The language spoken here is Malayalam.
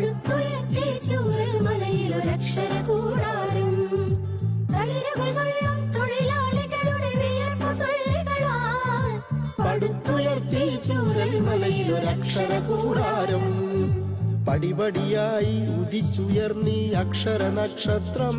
പടുത്തുയർത്തി ചൂരൽ മലയിലൊരക്ഷര കൂടാരം തളിരുകൾ കൊള്ളും തൊഴിലാളികളുടെ വിയർപ്പു തുള്ളികളാൽ പടുത്തുയർത്തി ചൂരൽ മലയിലൊരക്ഷര പടിപടിയായി ഉദിച്ചുയർന്നീ അക്ഷര നക്ഷത്രം